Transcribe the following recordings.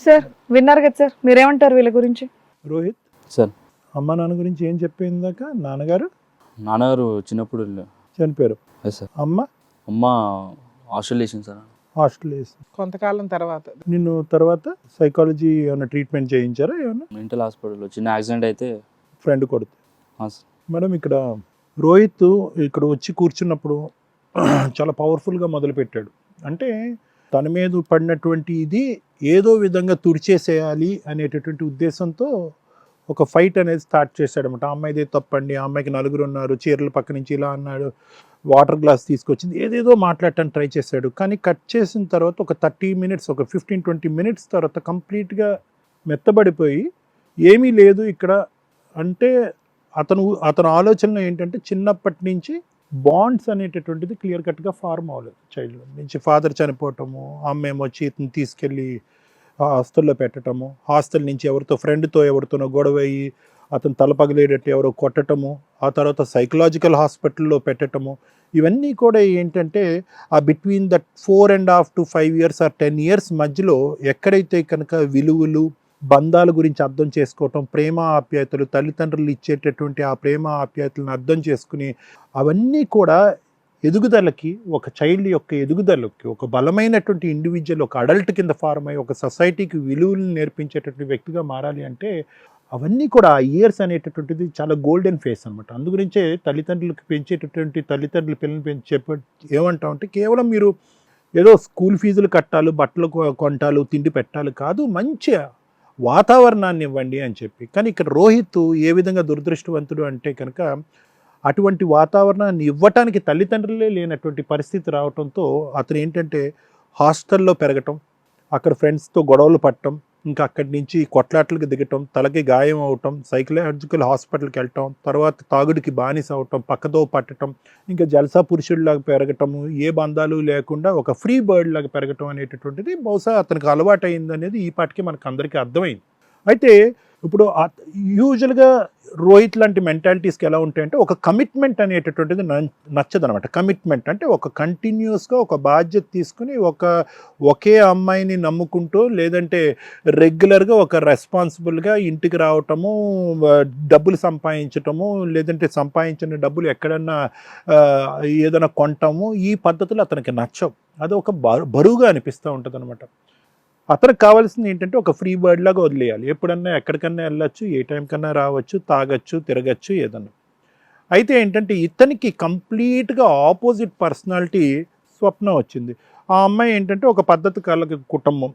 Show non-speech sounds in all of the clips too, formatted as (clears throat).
Sir విన్నారు కదా sir మీరేమంటారు వీళ్ళ గురించి? రోహిత్ సార్. అమ్మ నాన్న గురించి ఏం చెప్పింది దాకా నాన్నగారు? నాన్నగారు చిన్నప్పుడు చనిపోయారు. ఎస్ సార్ అమ్మ? అమ్మ హాస్టల్ వేసింది సార్. హాస్టల్ కొంతకాలం తర్వాత. నిన్ను తర్వాత సైకాలజీ ఏమైనా ట్రీట్మెంట్ చేయించారా ఏమైనా మెంటల్ హాస్పిటల్లో చిన్న యాక్సిడెంట్ అయితే ఫ్రెండ్ కొడుతు. ఆ సార్. మేడం ఇక్కడ రోహిత్ ఇక్కడ వచ్చి కూర్చున్నప్పుడు (clears throat) చాలా పవర్ఫుల్గా మొదలుపెట్టాడు. అంటే తన మీద పడినటువంటి ఇది ఏదో విధంగా తుడిచేసేయాలి అనేటటువంటి ఉద్దేశంతో ఒక ఫైట్ అనేది స్టార్ట్ చేశాడనమాట ఆ అమ్మాయిదే తప్పండి ఆ అమ్మాయికి నలుగురు ఉన్నారు చీరల పక్క నుంచి ఇలా అన్నాడు వాటర్ గ్లాస్ తీసుకొచ్చింది ఏదేదో మాట్లాడటానికి ట్రై చేశాడు. కానీ కట్ చేసిన తర్వాత ఒక థర్టీ మినిట్స్ ఒక ఫిఫ్టీన్ ట్వంటీ మినిట్స్ తర్వాత కంప్లీట్గా మెత్తబడిపోయి ఏమీ లేదు ఇక్కడ. అంటే అతను అతని ఆలోచనలు ఏంటంటే చిన్నప్పటి నుంచి బాండ్స్ అనేటటువంటిది క్లియర్ కట్గా ఫార్మ్ అవ్వలేదు చైల్డ్ నుంచి. ఫాదర్ చనిపోవటము అమ్మేమో వచ్చి ఇతను తీసుకెళ్ళి హాస్టల్లో పెట్టడము హాస్టల్ నుంచి ఎవరితో ఫ్రెండ్తో ఎవరితోనో గొడవ అయ్యి అతను తలపగలేటట్టు ఎవరో కొట్టటము ఆ తర్వాత సైకలాజికల్ హాస్పిటల్లో పెట్టటము ఇవన్నీ కూడా ఏంటంటే ఆ between that four and half to five years or ten years మధ్యలో ఎక్కడైతే కనుక విలువలు బంధాల గురించి అర్థం చేసుకోవటం ప్రేమ ఆప్యాయతలు తల్లిదండ్రులు ఇచ్చేటటువంటి ఆ ప్రేమ ఆప్యాయతలను అర్థం చేసుకుని అవన్నీ కూడా ఎదుగుదలకి ఒక చైల్డ్ యొక్క ఎదుగుదలకి ఒక బలమైనటువంటి ఇండివిజువల్ ఒక అడల్ట్ కింద ఫార్మ్ అయ్యి ఒక సొసైటీకి విలువలు నేర్పించేటటువంటి వ్యక్తిగా మారాలి అంటే అవన్నీ కూడా ఆ ఇయర్స్ అనేటటువంటిది చాలా గోల్డెన్ ఫేస్ అనమాట అందుగురించే తల్లిదండ్రులకు పెంచేటటువంటి తల్లిదండ్రులు పిల్లల్ని పెంచి చెప్ప ఏమంటామంటే కేవలం మీరు ఏదో స్కూల్ ఫీజులు కట్టాలి బట్టలు కొ- కొంటాలు తిండి పెట్టాలి కాదు మంచి వాతావరణాన్ని ఇవ్వండి అని చెప్పి. కానీ ఇక్కడ రోహిత్ ఏ విధంగా దురదృష్టవంతుడు అంటే కనుక అటువంటి వాతావరణాన్ని ఇవ్వటానికి తల్లిదండ్రులే లేనటువంటి పరిస్థితి రావటంతో అతను ఏంటంటే హాస్టల్లో పెరగటం అక్కడ ఫ్రెండ్స్తో గొడవలు పట్టడం ఇంకా అక్కడి నుంచి కొట్లాట్లకి దిగటం తలకి గాయం అవటం సైకలాజికల్ హాస్పిటల్కి వెళ్ళటం తర్వాత తాగుడికి బానిస అవటం పక్కతో పట్టటం ఇంకా జల్సా పురుషుడిలాగా పెరగటము ఏ బంధాలు లేకుండా ఒక ఫ్రీ బర్డ్ లాగా పెరగటం అనేటటువంటిది బహుశా అతనికి అలవాటు అయింది అనేది ఈ పాటికి మనకు అందరికీ అర్థమైంది. అయితే ఇప్పుడు యూజువల్గా రోహిత్ లాంటి మెంటాలిటీస్కి ఎలా ఉంటాయంటే ఒక కమిట్మెంట్ అనేటటువంటిది నచ్చదు అనమాట కమిట్మెంట్ అంటే ఒక కంటిన్యూస్గా ఒక బాధ్యత తీసుకుని ఒక ఒకే అమ్మాయిని నమ్ముకుంటూ లేదంటే రెగ్యులర్గా ఒక రెస్పాన్సిబుల్గా ఇంటికి రావటము డబ్బులు సంపాదించటము లేదంటే సంపాదించిన డబ్బులు ఎక్కడన్నా ఏదైనా కొంటాము ఈ పద్ధతులు అతనికి నచ్చవు. అది ఒక బరు- బరువుగా అనిపిస్తూ ఉంటుంది అనమాట అతనికి కావాల్సింది ఏంటంటే ఒక ఫ్రీ బర్డ్ లాగా వదిలేయాలి. ఎప్పుడన్నా ఎక్కడికన్నా వెళ్ళొచ్చు ఏ టైం కన్నా రావచ్చు తాగొచ్చు తిరగచ్చు ఏదన్నా. అయితే ఏంటంటే ఇతనికి కంప్లీట్గా ఆపోజిట్ పర్సనాలిటీ స్వప్నం వచ్చింది. ఆ అమ్మాయి ఏంటంటే ఒక పద్ధతి కల కుటుంబం.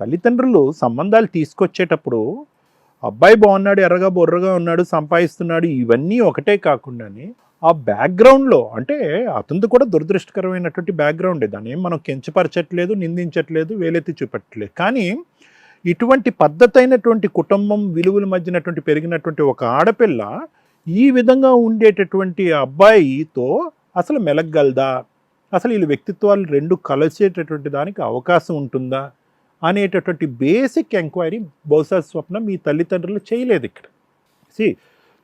తల్లిదండ్రులు సంబంధాలు తీసుకొచ్చేటప్పుడు అబ్బాయి బాగున్నాడు ఎర్రగా బొర్రగా ఉన్నాడు సంపాదిస్తున్నాడు ఇవన్నీ ఒకటే కాకుండానే ఆ బ్యాక్గ్రౌండ్లో అంటే అతనిది కూడా దురదృష్టకరమైనటువంటి బ్యాక్గ్రౌండే దాన్ని ఏం మనం కించపరచట్లేదు నిందించట్లేదు వేలెత్తి చూపెట్టలేదు కానీ ఇటువంటి పద్ధతైనటువంటి కుటుంబం విలువల మధ్యనటువంటి పెరిగినటువంటి ఒక ఆడపిల్ల ఈ విధంగా ఉండేటటువంటి అబ్బాయితో అసలు మెలగలదా అసలు వీళ్ళ వ్యక్తిత్వాలు రెండు కలిసేటటువంటి దానికి అవకాశం ఉంటుందా? అనేటటువంటి బేసిక్ ఎంక్వైరీ బహుశా స్వప్నం మీ తల్లిదండ్రులు చేయలేదు ఇక్కడ. సి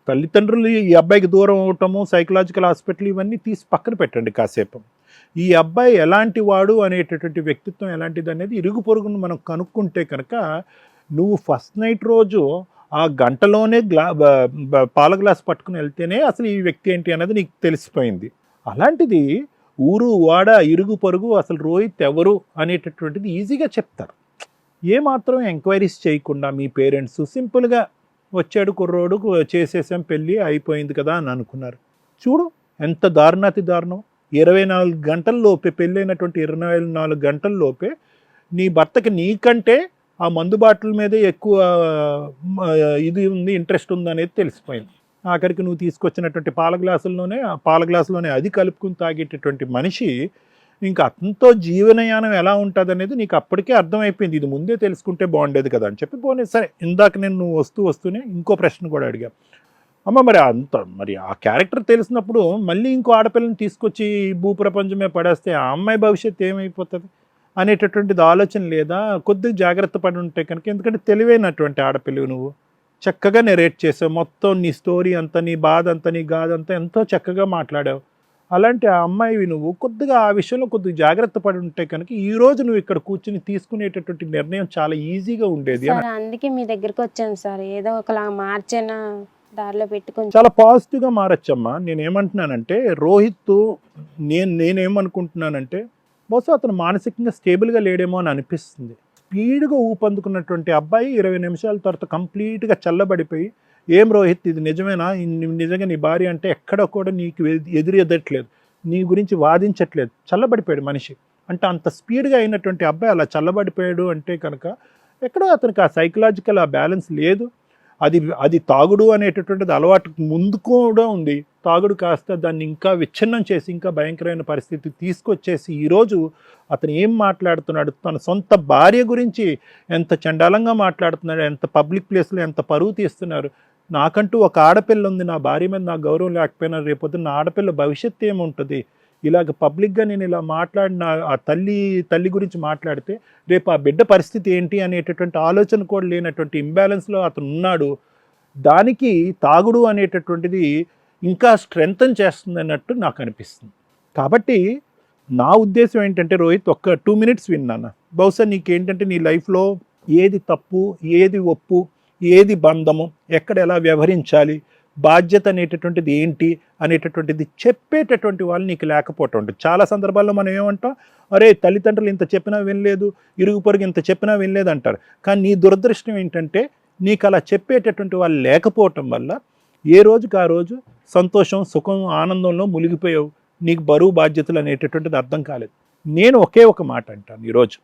తల్లిదండ్రులు ఈ అబ్బాయికి దూరం అవటము సైకలాజికల్ హాస్పిటల్ ఇవన్నీ తీసి పక్కన పెట్టండి కాసేపు. ఈ అబ్బాయి ఎలాంటి వాడు అనేటటువంటి వ్యక్తిత్వం ఎలాంటిది అనేది ఇరుగు పొరుగును మనం కనుక్కుంటే కనుక నువ్వు ఫస్ట్ నైట్ రోజు ఆ గంటలోనే గ్లా పాల గ్లాస్ పట్టుకుని వెళ్తేనే అసలు ఈ వ్యక్తి ఏంటి అనేది నీకు తెలిసిపోయింది. అలాంటిది ఊరు వాడ ఇరుగు పొరుగు అసలు రోహిత్ ఎవరు అనేటటువంటిది ఈజీగా చెప్తారు. ఏమాత్రం ఎంక్వైరీస్ చేయకుండా మీ పేరెంట్స్ సింపుల్గా వచ్చాడు కుర్రోడు చేసేసాం పెళ్ళి అయిపోయింది కదా అని అనుకున్నారు. చూడు ఎంత దారుణాతి దారుణం. ఇరవై నాలుగు గంటల్లోపే పెళ్ళైనటువంటి ఇరవై నాలుగు గంటల్లోపే నీ భర్తకి నీకంటే ఆ మందు బాటిల్ మీదే ఎక్కువ ఇది ఉంది ఇంట్రెస్ట్ ఉంది అనేది తెలిసిపోయింది. ఆఖరికి నువ్వు తీసుకొచ్చినటువంటి పాల గ్లాసుల్లోనే ఆ పాల గ్లాసులోనే అది కలుపుకుని తాగేటటువంటి మనిషి ఇంకా అతనితో జీవనయానం ఎలా ఉంటుంది అనేది నీకు అప్పటికే అర్థమైపోయింది. ఇది ముందే తెలుసుకుంటే బాగుండేది కదా అని చెప్పి పోనీ సరే ఇందాక నేను నువ్వు వస్తూ వస్తూనే ఇంకో ప్రశ్న కూడా అడిగా. అమ్మ మరి అంత మరి ఆ క్యారెక్టర్ తెలిసినప్పుడు మళ్ళీ ఇంకో ఆడపిల్లని తీసుకొచ్చి భూప్రపంచమే పడేస్తే ఆ అమ్మాయి భవిష్యత్తు ఏమైపోతుంది అనేటటువంటిది ఆలోచన లేదా? కొద్దిగా జాగ్రత్త పడి ఉంటే కనుక ఎందుకంటే తెలివైనటువంటి ఆడపిల్లవి నువ్వు. చక్కగా నెరేట్ చేసావు. మొత్తం నీ స్టోరీ అంతా నీ బాధ అంతా నీ గాథ అంతా ఎంతో చక్కగా మాట్లాడావు. అలాంటి ఆ అమ్మాయివి నువ్వు కొద్దిగా ఆ విషయంలో కొద్దిగా జాగ్రత్త పడి ఉంటే కనుక ఈ రోజు నువ్వు ఇక్కడ కూర్చుని తీసుకునేటటువంటి నిర్ణయం చాలా ఈజీగా ఉండేది అందుకే మీ దగ్గరికి వచ్చాను సార్. ఏదో ఒకలా మార్చైనా దారిలో పెట్టి కొంచెం చాలా పాజిటివ్గా మారచ్చమ్మా. నేను ఏమంటున్నానంటే రోహిత్ నేను నేనేమనుకుంటున్నానంటే బహుశా అతను మానసికంగా స్టేబుల్గా లేడేమో అని అనిపిస్తుంది. స్పీడ్గా ఊపందుకున్నటువంటి అబ్బాయి ఇరవై నిమిషాల తర్వాత కంప్లీట్గా చల్లబడిపోయి ఏం రోహిత్ ఇది నిజమేనా? నిజంగా నీ భార్య అంటే ఎక్కడ కూడా నీకు ఎదురు ఎదురెదట్లేదు. నీ గురించి వాదించట్లేదు. చల్లబడిపోయాడు మనిషి. అంటే అంత స్పీడ్గా అయినటువంటి అబ్బాయి అలా చల్లబడిపోయాడు అంటే కనుక ఎక్కడో అతనికి ఆ సైకలాజికల్ ఆ బ్యాలెన్స్ లేదు. అది అది తాగుడు అనేటటువంటిది అలవాటు ముందు కూడా ఉంది. తాగుడు కాస్త దాన్ని ఇంకా విచ్ఛిన్నం చేసి ఇంకా భయంకరమైన పరిస్థితి తీసుకొచ్చేసి ఈరోజు అతను ఏం మాట్లాడుతున్నాడు? తన సొంత భార్య గురించి ఎంత చండాలంగా మాట్లాడుతున్నాడు? ఎంత పబ్లిక్ ప్లేస్లో ఎంత పరువు తీస్తున్నారు? నాకంటూ ఒక ఆడపిల్ల ఉంది నా భార్య మీద నాకు గౌరవం లేకపోయినా రేపొద్దున నా ఆడపిల్ల భవిష్యత్తు ఏముంటుంది? ఇలాగ పబ్లిక్గా నేను ఇలా మాట్లాడిన ఆ తల్లి తల్లి గురించి మాట్లాడితే రేపు ఆ బిడ్డ పరిస్థితి ఏంటి అనేటటువంటి ఆలోచన కూడా లేనటువంటి ఇంబ్యాలెన్స్లో అతను ఉన్నాడు. దానికి తాగుడు అనేటటువంటిది ఇంకా స్ట్రెంగ్తన్ చేస్తుంది అన్నట్టు నాకు అనిపిస్తుంది. కాబట్టి నా ఉద్దేశం ఏంటంటే రోహిత్ ఒక్క టూ మినిట్స్ విన్నాను? బహుశా నీకేంటంటే నీ లైఫ్లో ఏది తప్పు ఏది ఒప్పు ఏది బంధము? ఎక్కడ ఎలా వ్యవహరించాలి? బాధ్యత అనేటటువంటిది ఏంటి? అనేటటువంటిది చెప్పేటటువంటి వాళ్ళు నీకు లేకపోవటం ఉంటుంది. చాలా సందర్భాల్లో మనం ఏమంటాం? అరే తల్లిదండ్రులు ఇంత చెప్పినా వినలేదు ఇరుగు పొరుగు ఇంత చెప్పినా వినలేదు అంటారు. కానీ నీ దురదృష్టం ఏంటంటే నీకు అలా చెప్పేటటువంటి వాళ్ళు లేకపోవటం వల్ల ఏ రోజుకి ఆ రోజు సంతోషం సుఖం ఆనందంలో మునిగిపోయావు. నీకు బరువు బాధ్యతలు అనేటటువంటిది అర్థం కాలేదు. నేను ఒకే ఒక మాట అంటాను ఈరోజు.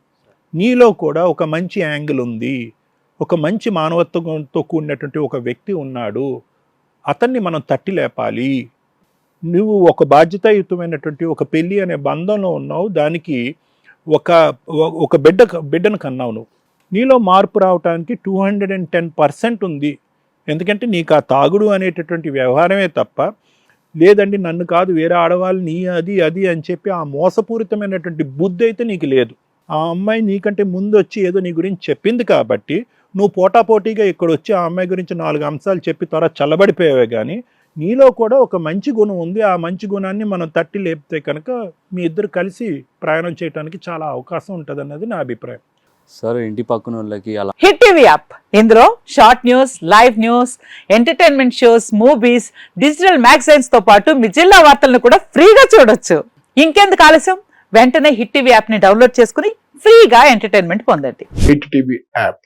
నీలో కూడా ఒక మంచి యాంగిల్ ఉంది. ఒక మంచి మానవత్వంతో కూడినటువంటి ఒక వ్యక్తి ఉన్నాడు. అతన్ని మనం తట్టి లేపాలి. నువ్వు ఒక బాధ్యతాయుతమైనటువంటి ఒక పెళ్ళి అనే బంధంలో ఉన్నావు. దానికి ఒక ఒక బిడ్డ బిడ్డను కన్నావు నువ్వు. నీలో మార్పు రావడానికి two hundred and ten percent ఉంది. ఎందుకంటే నీకు ఆ తాగుడు అనేటటువంటి వ్యవహారమే తప్ప లేదండి నన్ను కాదు వేరే ఆడవాళ్ళు నీ అది అది అని చెప్పి ఆ మోసపూరితమైనటువంటి బుద్ధి అయితే నీకు లేదు. ఆ అమ్మాయి నీకంటే ముందు వచ్చి ఏదో నీ గురించి చెప్పింది కాబట్టి నువ్వు పోటాపోటీగా ఇక్కడ వచ్చి ఆ అమ్మాయి గురించి నాలుగు అంశాలు చెప్పి త్వర చల్లబడిపోయావే కానీ నీలో కూడా ఒక మంచి గుణం ఉంది. ఆ మంచి గుణాన్ని మనం తట్టి లేపితే కనుక మీ ఇద్దరు కలిసి ప్రయాణం చేయడానికి చాలా అవకాశం ఉంటుంది అన్నది నా అభిప్రాయం. సార్ ఇంటి పక్కన వాళ్ళకి అలా హిట్ టీవీ యాప్. ఇందులో short news live news entertainment shows movies digital మ్యాగజైన్స్తో పాటు మీ జిల్లా వార్తలను కూడా ఫ్రీగా చూడొచ్చు. ఇంకెందుకు ఆలస్యం? వెంటనే హిట్ టీవీ యాప్ని డౌన్లోడ్ చేసుకుని ఫ్రీగా ఎంటర్టైన్మెంట్ పొందండి. Hit TV app.